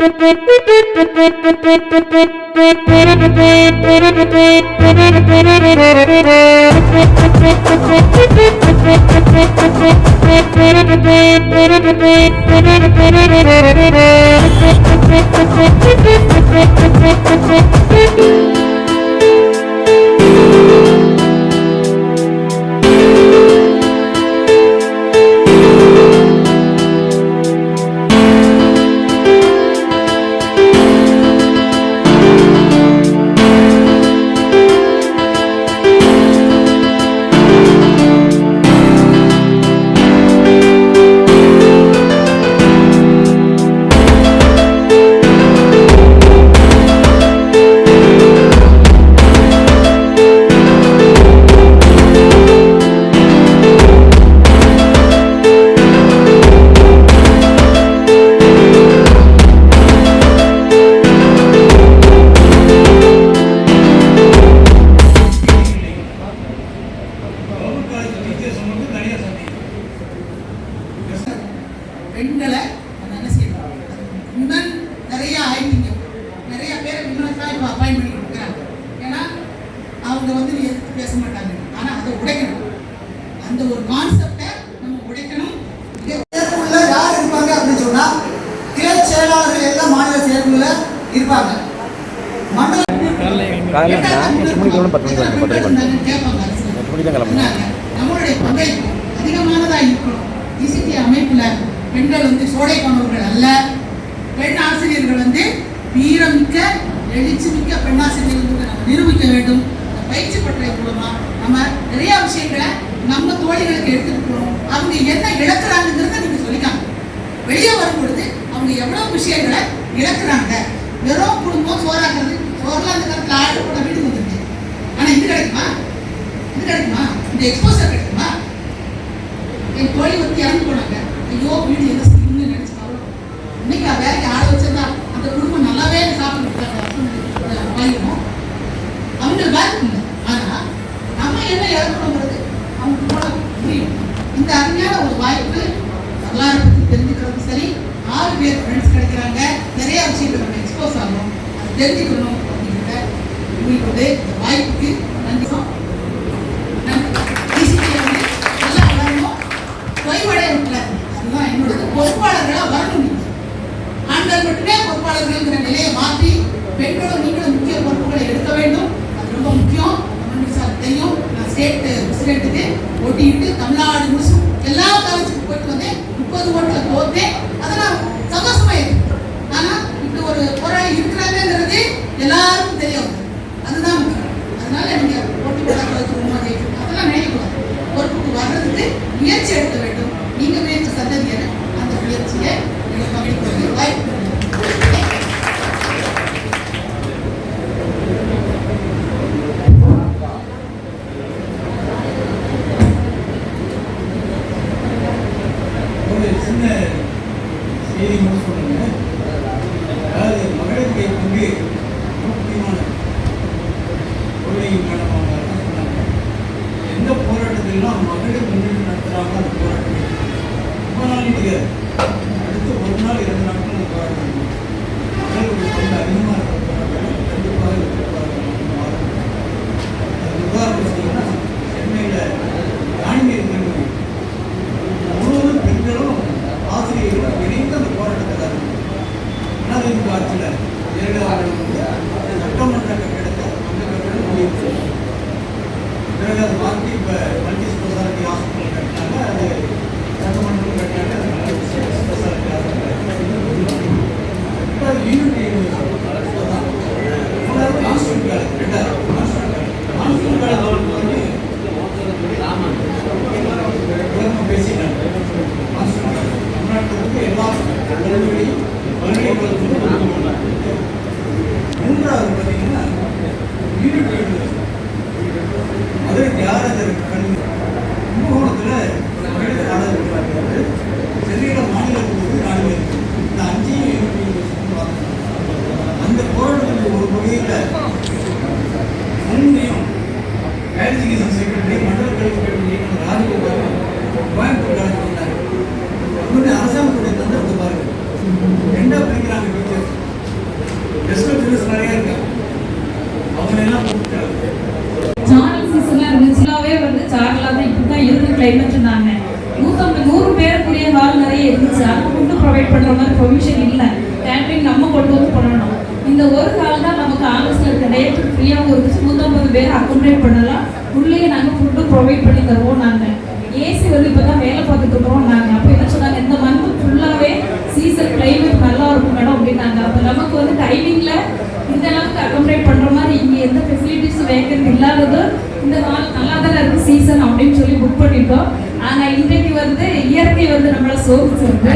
Government அந்த ஒரு கான்செப்டை நம்ம உடைக்கணும். செயற்குழுல யார் இருப்பாங்க அப்படின்னு சொன்னா கிளை செயலாளர்கள் எல்லாம் மாநில செயற்குழுல இருப்பாங்க. மண்டல எட்டு மணிக்கு பத்து மணிக்கு. எட்டு மணிக்கு தான் நம்மளுடைய பங்களிப்பு அதிகமானதா இருக்கணும். இசிடி அமைப்புல பெண்கள் வந்து சோடை கொண்டவர்கள் அல்ல. பெண் ஆசிரியர்கள் வந்து வீரமிக்க எழுச்சிமிக்க பெண் ஆசிரியர்கள் நம்ம நிரூபிக்க வேண்டும். பயிற்சி பட்டறை மூலமா நம்ம நிறைய விஷயங்களை நம்ம தோழிகளுக்கு எடுத்துட்டு போகணும் அவங்க என்ன இழக்கிறாங்கிறத நீங்க சொல்லிக்காங்க. வெளியே வரும் பொழுது அவங்க எவ்வளவு விஷயங்களை இழக்கிறாங்க. வெறும் குடும்பம் சோறாக்குறது. சோறுலாம் அந்த காலத்தில் ஆடு கூட வீட்டுக்கு வந்துருச்சு. ஆனா இது கிடைக்குமா? இது கிடைக்குமா? இந்த எக்ஸ்போசர் கிடைக்குமா? என் தோழி வந்து இறந்து போனாங்க. ஐயோ வீடு என்ன செய்யணும்னு நினைச்சு இன்னைக்கு வேலைக்கு ஆள வச்சிருந்தா அந்த குடும்பம் நல்லாவே சாப்பிட்டு வாங்கிடும் அவங்க பாதிக்குங்க ஆனா நம்ம என்ன இழக்கணுங்கிறது அவங்க போல புரியும் இந்த அருமையான ஒரு வாய்ப்பு வரலாறு பத்தி தெரிஞ்சுக்கிறது சரி ஆறு பேர் ஃப்ரெண்ட்ஸ் கிடைக்கிறாங்க நிறைய விஷயங்கள் நம்ம எக்ஸ்போஸ் ஆகும் அது தெரிஞ்சுக்கணும் அப்படிங்கிற உங்களுக்கு வந்து இந்த வாய்ப்புக்கு நன்றி பொறுப்பாளர்களா வரணும் நீங்க. ஆண்கள் மட்டுமே பொறுப்பாளர்கள்ங்கிற நிலையை மாற்றி பெண்களும் நீங்களும் முக்கிய பொறுப்புகளை எடுக்க வேண்டும். அது ரொம்ப முக்கியம். நம்ம சார் நான் ஸ்டேட் பிரசிடென்ட்டுக்கு ஓட்டிட்டு தமிழ்நாடு முழுசும் எல்லா காலேஜுக்கும் போயிட்டு வந்தேன். முப்பது ஓட்டுல தோத்தேன். அதெல்லாம் நான் சந்தோஷமா ஒரு போராளி இருக்கிறாங்கிறது எல்லாருக்கும் தெரியும் அதுதான் முக்கியம். அதனால நீங்க போட்டி போடாத அதெல்லாம் நினைக்கக்கூடாது. பொறுப்புக்கு வர்றதுக்கு முயற்சி எடுக்க வேண்டும். நீங்க முயற்சி சந்ததியர் அந்த முயற்சியை நீங்கள் பகிர்ந்து வாய்ப்பு கொடுங்க. ஒரு சின்ன செய்தி மட்டும் சொல்லுங்க அதாவது மகளிருக்கு பங்கு முக்கியமான கொள்கை மேடமாக சொன்னாங்க எந்த போராட்டத்திலாம் மகளிர் முன்னேற்றம் நடத்துகிறாங்களோ அந்த போராட்டம் ரொம்ப நாள் தெரியாது அடுத்து ஒரு நாள் இரண்டு நாட்கள் அந்த போராட்டம் இருக்கும். மகளிருடைய பங்கு அதிகமாக இருக்கிற போராட்டம் கண்டிப்பாக இருக்கிற போராட்டம் மாறும். அதுக்கு உதாரணம் பார்த்தீங்கன்னா சென்னையில் ராணிமேரி கல்லூரி முழுவதும் பெண்களும் ஆசிரியர்களும் இணைந்து அந்த போராட்டத்தில் அதிமுக ஆட்சியில் ஜெயலலிதா அவர்கள் வந்து அந்த சட்டமன்ற கட்டிடத்தை அந்த கட்டிடம் முடிவு பிறகு அதை மாற்றி இப்போ மல்டி ஸ்பெஷாலிட்டி ஹாஸ்பிட்டல் கட்டினாங்க அது சட்டமன்றம் கட்டினாங்க அது மல்டி ஸ்பெஷாலிட்டி ஹாஸ்பிட்டல் இப்போ அது யூனிட்டி மூணாவது கான்ஸ்டியூட் காலேஜ் ரெண்டாவது கான்ஸ்டியூட் காலேஜ் அவருக்கு வந்து உலகம் பேசினாங்க தமிழ்நாட்டுக்கு எல்லா கல்லூரிகளையும் பல்கலைக்கழகத்திலும் மூன்றாவது அதற்கு யார் அதற்கு தியாகராஜர் என்ன சொன்னாங்க? நூற்றம்பது நூறு பேருக்குரிய ஹால் நிறைய இருந்துச்சு. அது ஃபுட்டு ப்ரொவைட் பண்ணுற மாதிரி ப்ரொவிஷன் இல்லை. கேட்ரிங் நம்ம கொண்டு வந்து பண்ணணும். இந்த ஒரு ஹால் தான் நமக்கு ஆகஸ்ட்ல இருக்க டேட் ஃப்ரீயாகவும் இருந்துச்சு. நூற்றம்பது பேர் அக்கோமடேட் பண்ணலாம். உள்ளேயே நாங்கள் ஃபுட்டு ப்ரொவைட் பண்ணி தருவோம் நாங்கள் ஏசி வந்து இப்போ தான் வேலை பார்த்துட்டு இருக்கிறோம் நாங்கள் அப்போ என்ன சொன்னாங்க? இந்த மந்த் ஃபுல்லாகவே சீசன் கிளைமேட் நல்லா இருக்கும் மேடம் அப்படின்னாங்க. அப்போ நமக்கு வந்து டைமிங்கில் இந்த அளவுக்கு அக்கோமடேட் பண்ணுற மாதிரி இங்கே எந்த ஏற்கனவே இல்லாதது இந்த நாள் நல்லா தானே இருக்கு சீசன் அப்படின்னு சொல்லி புக் பண்ணிட்டோம். ஆனால் இன்றைக்கு வந்து இயற்கை வந்து நம்மளை சோதிச்சிருக்கு.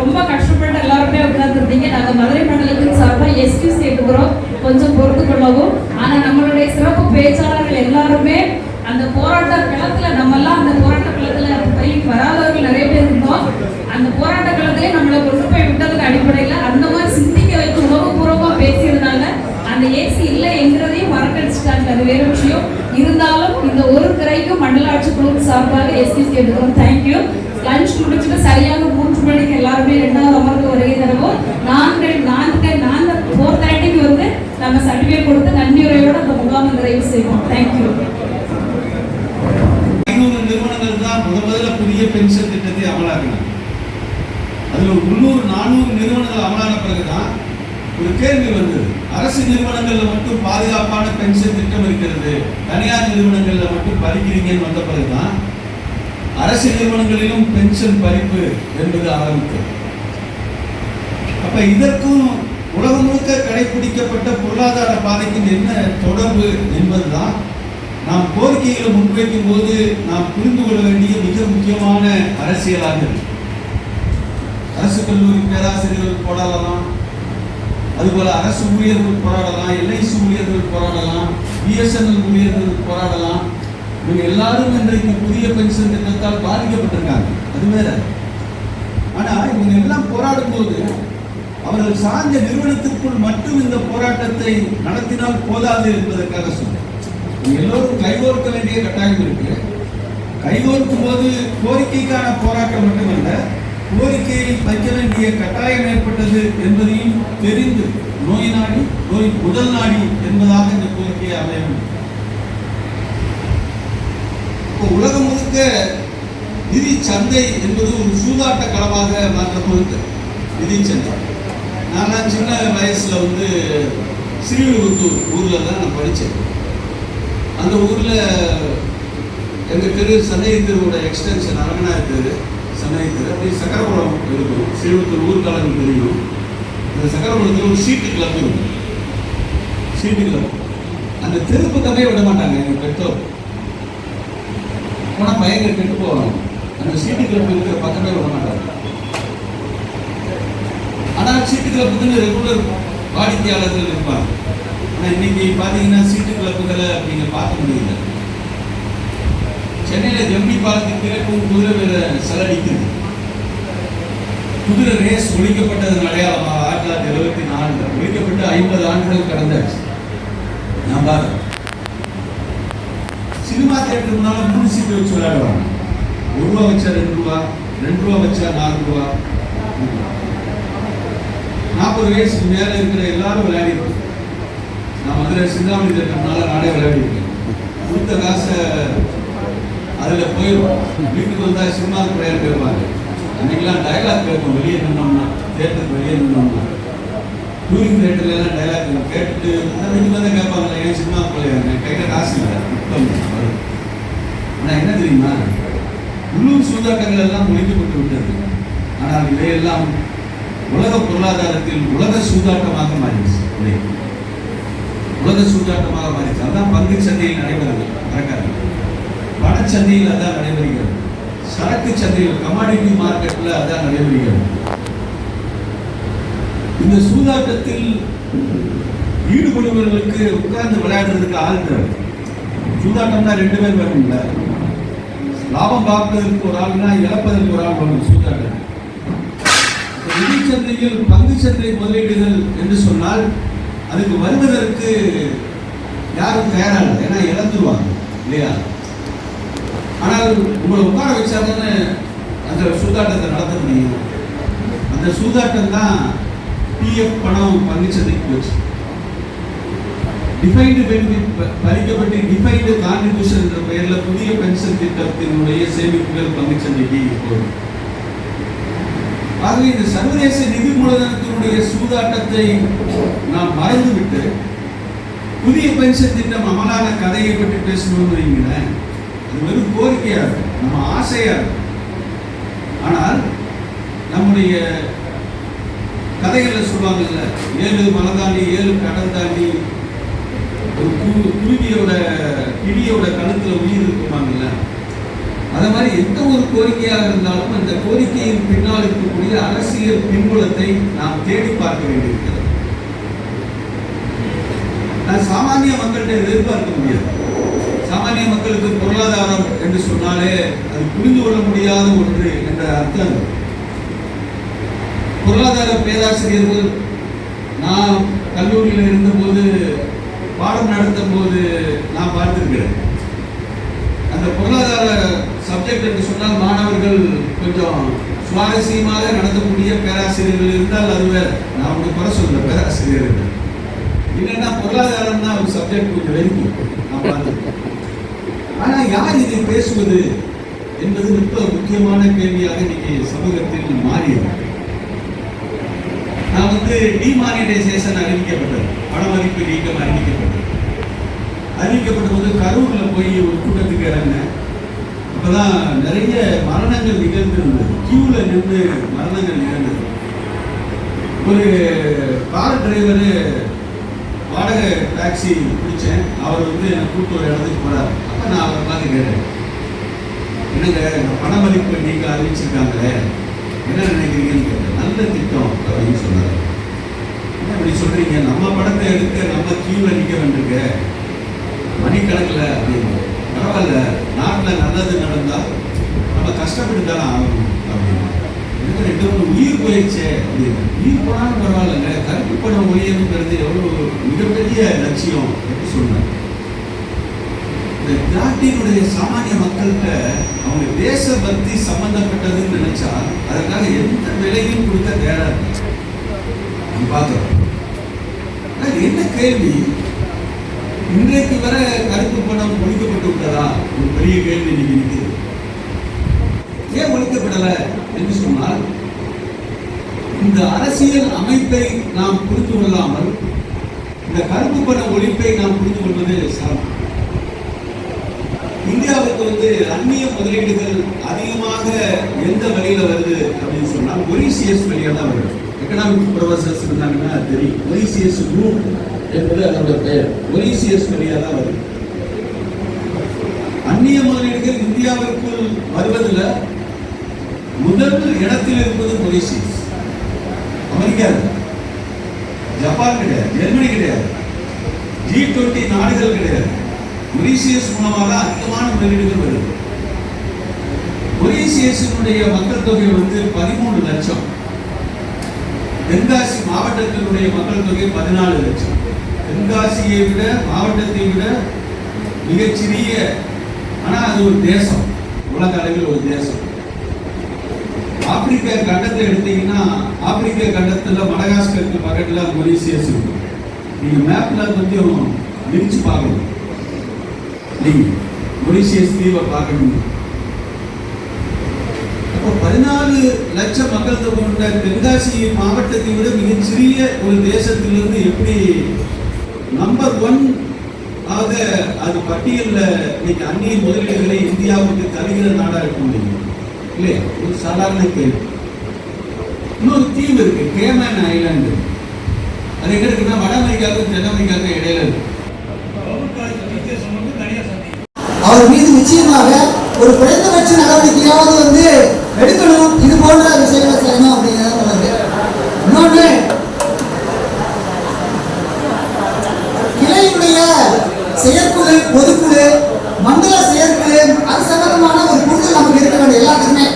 ரொம்ப கஷ்டப்பட்டு எல்லாருமே உட்காந்துருந்தீங்க நாங்கள் மதுரை மண்டலத்தின் சார்பாக எஸ்கியூஸ் கேட்டுக்கிறோம். கொஞ்சம் பொறுத்து கொள்ளவும். ஆனால் நம்மளுடைய சிறப்பு பேச்சாளர்கள் எல்லாருமே அந்த போராட்ட களத்தில் நம்ம எல்லாம் அந்த போராட்ட களத்தில் பயிர் வராதவர்கள் நிறைய பேர் இருந்தோம். அந்த போராட்ட களத்திலே நம்ம கொண்டு போய் விட்டதுக்கு அடிப்படையில் அந்த மாதிரி சிந்திக்க வைத்து உணவுபூர்வமா பேசியிருந்தாங்க அந்த ஏசி இல்லை என்கிறதையும் மறக்கடிச்சிட்டாங்க அது வேற விஷயம் இருந்தாலும் இந்த ஒரு கரைக்கும் மண்டல சார்பாக எஸ்கிஸ் கேட்டுக்கிறோம் தேங்க்யூ லஞ்ச் முடிச்சுட்டு சரியாக மூன்று மணிக்கு எல்லாருமே ரெண்டாவது அமர்வு வருகை தருவோம். நான்கு நான்கு நான்கு ஃபோர் தேர்ட்டிக்கு வந்து நம்ம சர்டிஃபிகேட் கொடுத்து நன்றியுரையோட அந்த முகாமை நிறைவு செய்வோம். தேங்க்யூ நிறுவனங்கள் தான் முதல் முதல்ல புதிய பென்ஷன் திட்டத்தை அமலாக்கினாங்க. அதுல ஒரு முந்நூறு நானூறு நிறுவனங்கள் அமலான பிறகுதான் ஒரு கேள்வி வந்தது. அரசு நிறுவனங்கள்ல மட்டும் பாதுகாப்பான பென்ஷன் திட்டம் இருக்கிறது. தனியார் நிறுவனங்களில் மட்டும் பறிக்கிறீங்கன்னு வந்த பிறகுதான் அரசு நிறுவனங்களிலும் பென்ஷன் பறிப்பு என்பது ஆரம்பித்தது. அப்ப இதற்கும் உலகம் முழுக்க கடைபிடிக்கப்பட்ட பொருளாதார பாதைக்கும் என்ன தொடர்பு என்பதுதான் நாம் கோரிக்கைகளை முன்வைக்கும் போது நாம் புரிந்து கொள்ள வேண்டிய மிக முக்கியமான அரசியலாக இருக்கு. அரசு கல்லூரி பேராசிரியர்கள் போடலாம் அதுபோல அரசு ஊழியர்கள் போராடலாம் எல்ஐசி ஊழியர்கள் போராடலாம் பிஎஸ்என்எல் ஊழியர்கள் போராடலாம். இவங்க எல்லாரும் இன்றைக்கு புதிய பென்ஷன் திட்டத்தால் பாதிக்கப்பட்டிருக்காங்க. அது வேற. ஆனால் இவங்க எல்லாம் போராடும் போது அவர்கள் சார்ந்த நிறுவனத்திற்குள் மட்டும் இந்த போராட்டத்தை நடத்தினால் போதாது என்பதற்காக சொன்னேன். இவங்க எல்லோரும் கைகோர்க்க வேண்டிய கட்டாயம் இருக்கு. கைகோர்க்கும் போது கோரிக்கைக்கான போராட்டம் மட்டுமல்ல கோரிக்கையை வைக்க வேண்டிய கட்டாயம் ஏற்பட்டது என்பதையும் தெரிந்து நோய் நாடி நோய் முதல் நாடி என்பதாக இந்த கோரிக்கையை அமைய வேண்டும் இப்போ உலகம் முழுக்க நிதி சந்தை என்பது ஒரு சூதாட்ட களமாக மாற்றப்படுது நிதி சந்தை. நான் சின்ன வயசுல வந்து ஸ்ரீவில்லிபுத்தூர் ஊர்ல தான் நான் படித்தேன். அந்த ஊர்ல எங்க தெரு சந்தை தெருவோட எக்ஸ்டென்ஷன் அரங்கனா இருக்குது சந்தை அப்படி சக்கரபுரம் இருக்கும் சீவத்தூர் ஊர்காலங்கள் தெரியும். அந்த சக்கரபுரத்தில் ஒரு சீட்டு கிளப் இருக்கும் சீட்டு கிளப் அந்த திருப்பு கதையை விட மாட்டாங்க எங்க பெற்றோர். போனால் பயங்கர கெட்டு போவாங்க. அந்த சீட்டு கிளப் இருக்கிற பக்கமே விட மாட்டாங்க. ஆனால் சீட்டு கிளப்புக்குன்னு ரெகுலர் வாடிக்கையாளர்கள் இருப்பாங்க. ஆனால் இன்னைக்கு பார்த்தீங்கன்னா சீட்டு கிளப்புகளை நீங்க பார்க்க முடியல. சென்னையில் ஜம்பி பாலத்துக்கு கிழக்கும் குதிரை வீர செலடிக்குது குதிரை ரேஸ் ஒழிக்கப்பட்டதன் அடையாளமாக ஆயிரத்தி தொள்ளாயிரத்தி எழுபத்தி நாலு ஒழிக்கப்பட்டு ஐம்பது ஆண்டுகள் கடந்தாச்சு. நான் சினிமா தியேட்டர் முன்னால மூணு சீட்டு வச்சு விளையாடுவாங்க. ஒரு ரூபா வச்சா ரெண்டு ரூபா ரெண்டு ரூபா வச்சா நாலு ரூபா. நாற்பது வயசுக்கு மேலே இருக்கிற எல்லாரும் விளையாடிருக்கோம். நான் மதுரை சிந்தாமணி தேட்டர்னால நானே விளையாடிருக்கேன். கொடுத்த காசை அதில் போயிடுவோம் வீட்டுக்கு வந்தால் சினிமாவுக்கு ப்ரேயர் போயிடுவாங்க அன்னைக்கெல்லாம் டயலாக் கேட்போம். வெளியே நின்னோம்னா தேட்டருக்கு வெளியே நின்னோம்னா. டூரிங் தேட்டர்லாம் டைலாக் கேட்டுட்டு அந்த வீட்டுக்கு வந்தால் கேட்பாங்களே ஏன் சினிமா போலையாங்க கையில காசு இல்லை. புத்தம் ஆனால் என்ன தெரியுமா? உள்ளூர் சூதாட்டங்கள் எல்லாம் ஒழிக்கப்பட்டு விட்டது. ஆனால் இதையெல்லாம் உலக பொருளாதாரத்தில் உலக சூதாட்டமாக மாறிடுச்சு. உலக சூதாட்டமாக மாறிடுச்சு. அதான் பங்கு சந்தையில் நடைபெறது. நடக்காது பணச்சந்தையில் அதான் நடைபெறுகிறது. சரக்கு சந்தையில் கமாடிட்டி மார்க்கெட்டில் அதான் நடைபெறுகிறது. இந்த சூதாட்டத்தில் ஈடுபடுபவர்களுக்கு உட்கார்ந்து விளையாடுறதுக்கு ஆள் தேவை சூதாட்டம்னா ரெண்டு பேர் வேணும்ல லாபம் பார்ப்பதற்கு ஒரு ஆள்னா இழப்பதற்கு ஒரு ஆள் வேணும் சூதாட்டம். இப்ப நிதி சந்தையில் பங்கு சந்தை முதலீடுகள் என்று சொன்னால் அதுக்கு வருவதற்கு யாரும் தயாராக இல்லை. ஏன்னா இழந்துருவாங்க இல்லையா? ஆனால் உங்களை உட்கார வச்சா தானே அந்த சூதாட்டத்தை நடத்த முடியும். அந்த சூதாட்டம் தான் பிஎஃப் பணம் பங்குச்சந்தைக்கு போச்சு. டிஃபைன்டு பெனிஃபிட் பறிக்கப்பட்டு டிஃபைன்டு கான்ட்ரிபியூஷன் என்ற பெயரில் புதிய பென்ஷன் திட்டத்தினுடைய சேமிப்புகள் பங்குச்சந்தைக்கு போகும் ஆகவே இந்த சர்வதேச நிதி மூலதனத்தினுடைய சூதாட்டத்தை நாம் மறந்துவிட்டு புதிய பென்ஷன் திட்டம் அமலான கதையை பற்றி பேசணும்னு வைங்களேன் அது வெறும் கோரிக்கையா நம்ம ஆசையா ஆனால் நம்முடைய கதைகள்ல சொல்லுவாங்கல்ல ஏழு மலை தாண்டி ஏழு கடல் தாண்டி ஒரு குருவியோட கிளியோட கழுத்தில் உயிர் இருக்குமாங்கல்ல அதை மாதிரி எந்த ஒரு கோரிக்கையாக இருந்தாலும் அந்த கோரிக்கையின் பின்னால் இருக்கக்கூடிய அரசியல் பின்புலத்தை நாம் தேடி பார்க்க வேண்டியிருக்கிறது. நான் சாமானிய மக்கள்கிட்ட எதிர்பார்க்க முடியாது. சாமானிய மக்களுக்கு பொருளாதாரம் என்று சொன்னாலே அது புரிந்து கொள்ள முடியாத ஒன்று என்ற அர்த்தம் பொருளாதார பேராசிரியர்கள் நான் கல்லூரியில் இருந்தபோது பாடம் நடத்தும் போது நான் பார்த்திருக்கிறேன். அந்த பொருளாதார சப்ஜெக்ட் என்று சொன்னால் மாணவர்கள் கொஞ்சம் சுவாரஸ்யமாக நடத்தக்கூடிய பேராசிரியர்கள் இருந்தால் அது நான் உங்களுக்கு குறை சொல்ல பேராசிரியர்கள் இல்லைன்னா பொருளாதாரம் தான் ஒரு சப்ஜெக்ட் கொஞ்சம் வெறுக்கும் நான் பார்த்துருக்கேன் ஆனால் யார் இதை பேசுவது என்பது மிக முக்கியமான கேள்வியாக இன்னைக்கு சமூகத்தில் மாறியது. நான் வந்து டிமானிடைசேஷன் அறிவிக்கப்பட்டது. பணமதிப்பு நீக்கம் அறிவிக்கப்பட்டது. அறிவிக்கப்பட்ட போது கரூரில் போய் ஒரு கூட்டத்துக்கு இறங்கினேன். அப்பதான் நிறைய மரணங்கள் நிகழ்ந்திருந்தது. கியூவில் நின்று மரணங்கள் நிகழ்ந்தது. ஒரு கார் டிரைவரு வாடகை டாக்ஸி பிடிச்சேன். அவர் வந்து என்னை கூப்பிட்டு ஒரு இடத்துக்கு போகிறார் அப்போ நான் அவரை பார்த்து கேட்டேன் என்னங்க இந்த பணமதிப்பு நீங்கள் அறிவிச்சிருக்காங்களே என்ன நினைக்கிறீங்கன்னு கேட்டேன் நல்ல திட்டம் அப்படின்னு சொன்னார் என்ன இப்படி சொல்றீங்க நம்ம படத்தை எடுக்க நம்ம கீழே நிற்க வேண்டியிருக்கு மணிக்கணக்கில் அப்படின்னு பரவாயில்ல நாட்டில் நல்லது நடந்தால் நம்ம கஷ்டப்பட்டு தானே ஆகணும் அப்படின்னு எனக்கு ரெண்டு மூணு உயிர் போயிடுச்சே அப்படின்னு உயிர் போனாலும் பரவாயில்லைங்க கருப்பு பணம் ஒழியணுங்கிறது எவ்வளோ மிகப்பெரிய லட்சியம் அப்படின்னு சொன்னேன் இந்த நாட்டினுடைய சாமானிய மக்கள்கிட்ட அவங்க தேசபக்தி சம்பந்தப்பட்டதுன்னு நினைச்சா அதற்காக எந்த விலையும் கொடுக்க தயாரா நம்ம பார்க்கிறோம். என்ன கேள்வி? இன்றைக்கு வர கருப்பு பணம் ஒழிக்கப்பட்டு விட்டதா? ஒரு பெரிய கேள்வி இன்னைக்கு நிற்குது ஏன் ஒழிக்கப்படலை என்று சொன்னால் இந்த அரசியல் அமைப்பை நாம் புரிந்து கொள்ளாமல் இந்த கருப்பு பண ஒழிப்பை நாம் புரிந்து கொள்வது சிரமம். இந்தியாவுக்கு வந்து அந்நிய முதலீடுகள் அதிகமாக எந்த வழியில வருது அப்படின்னு சொன்னால் ஒரிசியஸ் வழியாக தான் வருது. எக்கனாமிக் ப்ரொஃபசர்ஸ் இருந்தாங்கன்னா தெரியும். ஒரிசியஸ் குரூப் என்பது அதோட பெயர். ஒரிசியஸ் வழியாக தான் வருது. அந்நிய முதலீடுகள் இந்தியாவிற்குள் வருவதில் முதல் இடத்தில் இருப்பது மொரிசியஸ் அமெரிக்கா ஜப்பான் கிடையாது. ஜெர்மனி கிடையாது. ஜி டுவெண்ட்டி நாடுகள் கிடையாது. மொரீசியஸ் மூலமாக தான் அதிகமான முதலீடுகள் வருது. மொரீசியஸினுடைய மக்கள் தொகை வந்து பதிமூணு லட்சம். தென்காசி மாவட்டத்தினுடைய மக்கள் தொகை பதினாலு லட்சம். தென்காசியை விட மாவட்டத்தை விட மிகச்சிறிய ஆனா அது ஒரு தேசம். உலக அளவில் ஒரு தேசம். ஆப்பிரிக்க கண்டத்தை எடுத்தீங்கன்னா ஆப்பிரிக்க கண்டத்தில் மடகாஸ்கருக்கு பக்கத்தில் மொரீசியஸ் இருக்கும் நீங்கள் மேப்ல கொஞ்சம் விரிச்சு பார்க்கணும். நீங்க மொரீசியஸ் தீவை பார்க்கணும். அப்போ பதினாலு லட்சம் மக்கள் தொகை கொண்ட தென்காசி மாவட்டத்தை விட மிகச்சிறிய ஒரு தேசத்திலிருந்து எப்படி நம்பர் ஒன் ஆக அது பட்டியலில் இன்னைக்கு அந்நிய முதலீடுகளை இந்தியாவுக்கு தருகிற நாடா இருக்க முடியும். இல்லையா? ஒரு சாதாரண கேள்வி. இன்னொரு தீவு இருக்கு கேமன் ஐலாண்டு. அது எங்க இருக்குன்னா வட அமெரிக்காவுக்கும் தென் அமெரிக்காவுக்கும் இடையில இருக்கு. அது மீது நிச்சயமாக ஒரு குறைந்தபட்ச நடவடிக்கையாவது வந்து எடுக்கணும். இது போன்ற விஷயங்களை செய்யணும் அப்படிங்கிறத சொல்லுது இன்னொன்று கிளையுடைய செயற்குழு பொதுக்குழு மண்டல செயற்குழு அது சம்பந்தமான ஒரு குழு நமக்கு இருக்க வேண்டிய எல்லாத்துக்குமே